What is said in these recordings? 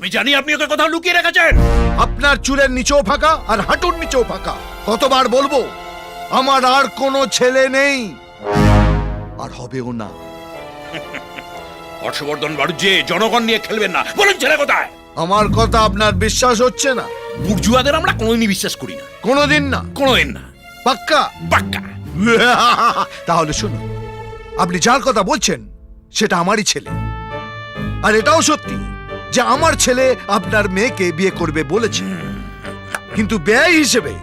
আমি জানি আপনি ওকে কোথাও লুকিয়ে রেখেছেন। আপনার চুলের নিচেও ফাঁকা আর হাঁটুর নিচেও ফাঁকা। কতবার বলব আমার আর কোনো ছেলে নেই। আর হবেও না। হর্ষবর্ধন বাড়ুজ্জে জনগণ নিয়ে খেলবেন না। বলুন ছেলে কোথায়? আমার কথা আপনার বিশ্বাস হচ্ছে না। বুর্জুয়াদের আমরা কোনোদিনই বিশ্বাস করি না। কোনোদিন না। কোনোদিন না। পাক্কা? পাক্কা। তাহলে শুনুন আপনি যার কথা বলছেন সেটা আমারই ছেলে। আর এটাও সত্যি যে আমার ছেলে আপনার মেয়েকে বিয়ে করবে বলেছে। কিন্তু ব্যয় হিসেবে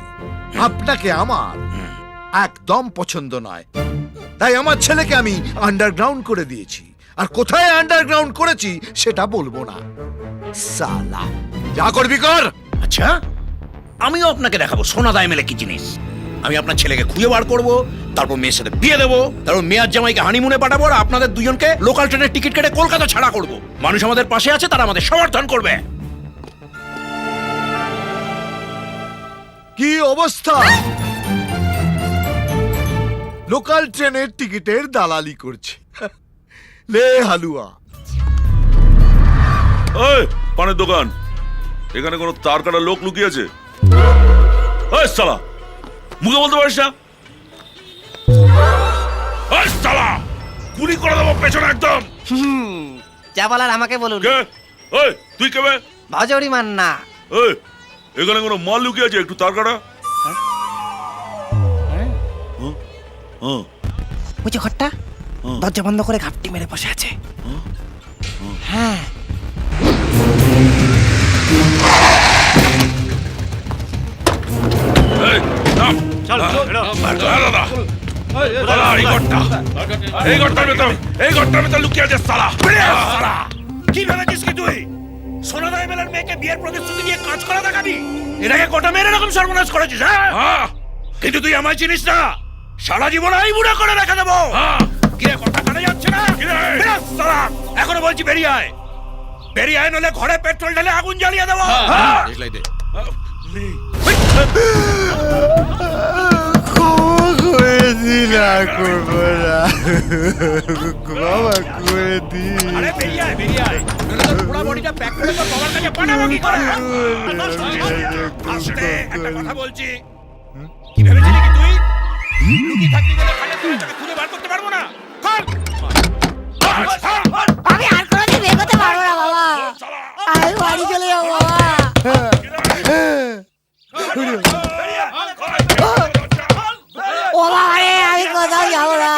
আপনাকে আমার একদম পছন্দ নয়। তাই আমার ছেলেকে আমি আন্ডারগ্রাউন্ড করে দিয়েছি। আর কোথায় আন্ডারগ্রাউন্ড করেছি সেটা বলব না। সালা। যা করবি কর। আচ্ছা আমিও আপনাকে দেখাবো। সোনা দায় মেলে কি জিনিস? আমি আপনার ছেলেকে খুঁজে বার করব তারপর মেয়ের সাথে বিয়ে দেবো তারপর মেয়ার জামাইকে হানিমুনে পাঠাবো আর আপনাদের দুজনকে লোকাল ট্রেনের টিকিট কেটে কলকাতা ছাড়া করব। মানুষ আমাদের পাশে আছে তারা আমাদের সমর্থন করবে। কি অবস্থা? লোকাল ট্রেনের টিকিটের দালালি করছে। লে হালুয়া। ওই পানের দোকান। এখানে কোনো তার কাটা লোক লুকিয়েছে? ওই সালা মুখে বলতে পারিস না? গুলি করে দেবো পেছনে একদম। যা বলার আমাকে বলুন। কে? ওই তুই কেবে ভজরি মান না ওই এখানে কোনো মাল লুকিয়েছে একটু তার কাটা হ্যাঁ? হ্যাঁ। ওই যে ঘরটা দরজা বন্ধ করে ঘাপটি মেরে বসে আছে। হ্যাঁ। এই ঘরটা। এই ঘরটার ভেতর এই ঘরটার ভেতর লুকিয়ে আছে সালা সালা! কি ভেবেছিস কি তুই? মেলার মেয়েকে বিয়ের প্রতিশ্রুতি দিয়ে কাজ করা দেখাবি? এটাকে কটা মেয়ের এরকম সর্বনাশ করেছিস হ্যাঁ? হ্যাঁ। কিন্তু তুই আমার চিনিস না। সারা জীবন এই বুড়া করে রেখে দেবো। হ্যাঁ। কথা কানে যাচ্ছে না? এখনও বলছি বেরিয়ে আয়। বেরিয়ে আয় নলে ঘরে পেট্রোল ঢেলে আগুন জ্বালিয়ে দেবো। হ্যাঁ। আরে বেরিয়ে আয় বেরিয়ে আয় নইলে তোর পুরো বডিটা প্যাক করে তোর বাবার কাছে পাঠাবো কি করে আস্তে একটা কথা বলছি কি ভেবেছিলি কি তুই লুকিয়ে থাকবি বলে খাটে তুলে তোকে খুঁজে বার করতে পারব না বাবা আমি বাড়ি চলে যাব বাবা ও বাবা রে আমি কোথাও যাব না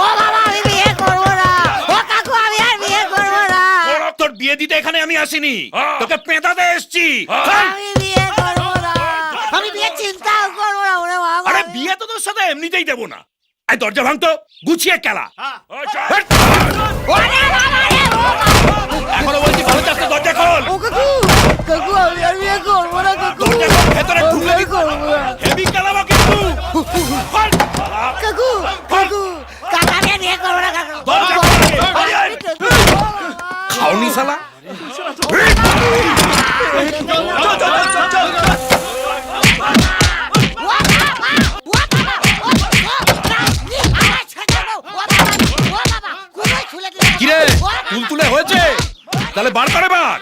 ও বাবা আমি বিয়ে করব না। ও কাকু আমি আর বিয়ে করব না। তোর বিয়ে দিতে এখানে আমি আসিনি। তোকে পেঁদাতে এসছি। আমি বিয়ে করব না। আমি বিয়ে চিন্তাও করব না ওরে বাবা। আরে বিয়ে তো তোর সাথে এমনিতেই দেবো না। এই দরজা ভাঙতো গুছিয়ে কেলা ওরে বাবা রে ও বাবা এখনও বলছি ভালো চাচ্ছে দরজা খোল ও কাকু কাকু আমি আর বিয়ে করব না কাকু দরজা খোল ভেতরে আমি ঢুকে বিয়ে করব না হেভি কেলাবো কিন্তু খোল। কাকু কাকু কাকা আমি আর বিয়ে করব না কাকু দরজা ও খোল। বাবা, বেরিয়ে আয়। আমি কাকু, ও বাবা। খাওনি শালা? কিরে তুলতুলে হয়েছে? তাহলে বার করে বার।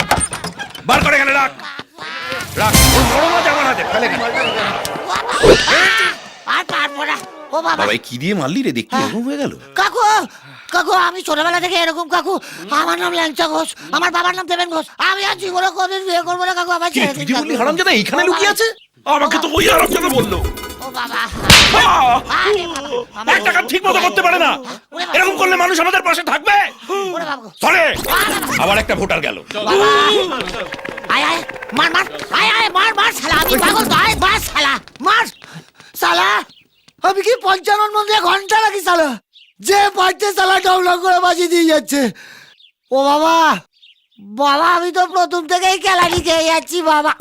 বার করে এখানে রাখ। রাখ। বড় মাছ আমার হাতে। ফেলে গেল বাবা। কি দিয়ে মারলি রে? দেখতে এরকম হয়ে গেল? কাকু কাকু আমি ছোটবেলা থেকে এরকম কাকু। আমার নাম ল্যাংচা ঘোষ। আমার বাবার নাম দেবেন ঘোষ। আমি আর জীবনে কোনদিন বিয়ে করব না কাকু আমার কি ছেড়ে তুই দিন যে বললি? কাকু। হারামজাদা এইখানে লুকিয়ে আছে? আমাকে তো ওই আরাম কথা বলল। ও বাবা। আহ! আরে বাবা, আমার- একটা কাজ ঠিক মতো করতে পারে না। এরকম করলে মানুষ আমাদের পাশে থাকবে? ওরে বাবা। ধরে! আবার একটা ভোটার গেল। বাবা। আয় আয় মার মার। আয় আয় মার মার শালা। আমি পাগল তো। আয় মার শালা। মার শালা। আমি কি পঞ্চানন মন্দিরে ঘণ্টা লাগি সালা যে পারছে সালা ডাউলা করে বাজি দিয়ে যাচ্ছে। ও বাবা বাবা, আমি তো প্রথম থেকেই খেলাটি খেয়ে যাচ্ছি, বাবা।